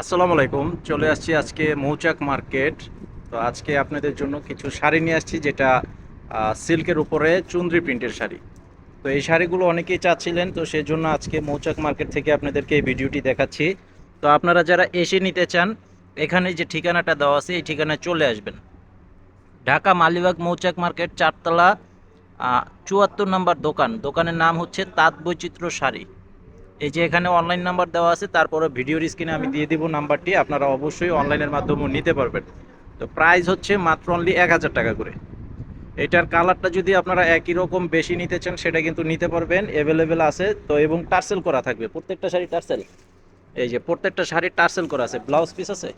আসসালামু আলাইকুম। চলে আসছি আজকে মৌচাক মার্কেট। তো আজকে আপনাদের জন্য কিছু শাড়ি নিয়ে আসছি, যেটা সিল্কের উপরে চুন্দ্রি প্রিন্টের শাড়ি। তো এই শাড়িগুলো অনেকেই চাচ্ছিলেন, তো সেই জন্য আজকে মৌচাক মার্কেট থেকে আপনাদেরকে এই ভিডিওটি দেখাচ্ছি। তো আপনারা যারা এসে নিতে চান, এখানে যে ঠিকানাটা দেওয়া আছে, এই ঠিকানায় চলে আসবেন। ঢাকা মালিবাগ মৌচাক মার্কেট, চারতলা চুয়াত্তর নম্বর দোকান। দোকানের নাম হচ্ছে তাঁত বৈচিত্র্য শাড়ি। এই যে এখানে অনলাইন নাম্বার দেওয়া আছে, তারপরে ভিডিওর স্ক্রিনে আমি দিয়ে দিব নাম্বারটি আপনারা অবশ্যই অনলাইনের মাধ্যমে নিতে পারবেন। তো প্রাইস হচ্ছে মাত্র অনলি এক হাজার টাকা করে। এটার কালারটা যদি আপনারা একই রকম বেশি নিতে চান, সেটা কিন্তু নিতে পারবেন অ্যাভেলেবেল আছে। তো এবং টার্সেল করা থাকবে, প্রত্যেকটা শাড়ি টার্সেল। এই যে প্রত্যেকটা শাড়ি টার্সেল করা আছে ব্লাউজ পিস আছে?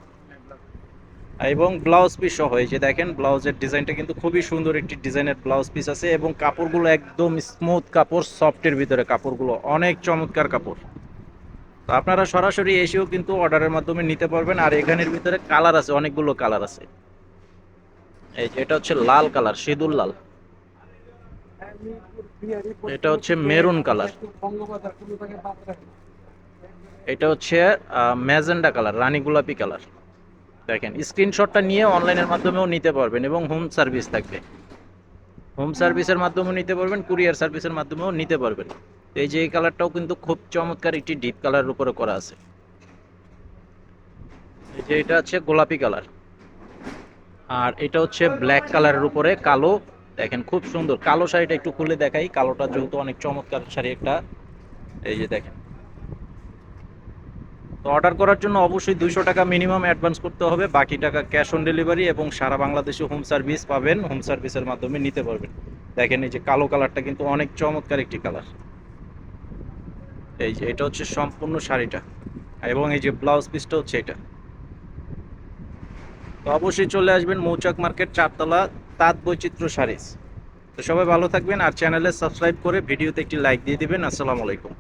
এবং ব্লাউজ পিস সহ এই যে দেখেন, ব্লাউজের ডিজাইনটা কিন্তু খুবই সুন্দর একটি ডিজাইনের ব্লাউজ পিস আছে এবং কাপড়গুলো একদম স্মুথ কাপড় সফটের ভিতরে কাপড়গুলো, অনেক চমৎকার কাপড়। তো আপনারা সরাসরি এসেও কিন্তু অর্ডারের মাধ্যমে নিতে পারবেন, আর এখানের ভিতরে কালার আছে, অনেকগুলো কালার আছে। এই যে এটা হচ্ছে লাল কালার, সিঁদুর লাল। এটা হচ্ছে মেরুন কালার। এটা হচ্ছে ম্যাজেন্ডা কালার, রানী গোলাপি কালার। দেখেন স্ক্রিনশটটা নিয়ে অনলাইনের মাধ্যমেও নিতে পারবেন এবং হোম সার্ভিস থাকবে। হোম সার্ভিসের মাধ্যমেও নিতে পারবেন কুরিয়ার সার্ভিসের মাধ্যমেও নিতে পারবেন। তো এই যে এই কালারটাও কিন্তু খুব চমৎকার একটি ডিপ কালারের উপরে করা আছে। এই যে এটা হচ্ছে গোলাপি কালার আর এটা হচ্ছে ব্ল্যাক কালারের উপরে কালো। দেখেন, খুব সুন্দর। কালো শাড়িটা একটু খুলে দেখাই। কালোটা যেহেতু অনেক চমৎকার শাড়ি একটা। এই যে দেখেন। তো অর্ডার করার জন্য অবশ্যই দুইশো টাকা মিনিমাম অ্যাডভান্স করতে হবে। বাকি টাকা ক্যাশ অন ডেলিভারি এবং সারা বাংলাদেশে হোম সার্ভিস পাবেন। হোম সার্ভিসের মাধ্যমে নিতে পারবেন। দেখেন এই যে কালো কালারটা কিন্তু অনেক চমৎকার একটি কালার এই যে এটা হচ্ছে সম্পূর্ণ শাড়িটা এবং এই যে ব্লাউজ পিসটা হচ্ছে এটা। তো অবশ্যই চলে আসবেন মৌচাক মার্কেট চারতলা তাঁত বৈচিত্র্য শাড়িস তো সবাই ভালো থাকবেন আর চ্যানেলে সাবস্ক্রাইব করে ভিডিওতে একটি লাইক দিয়ে দিবেন। আসসালামু আলাইকুম।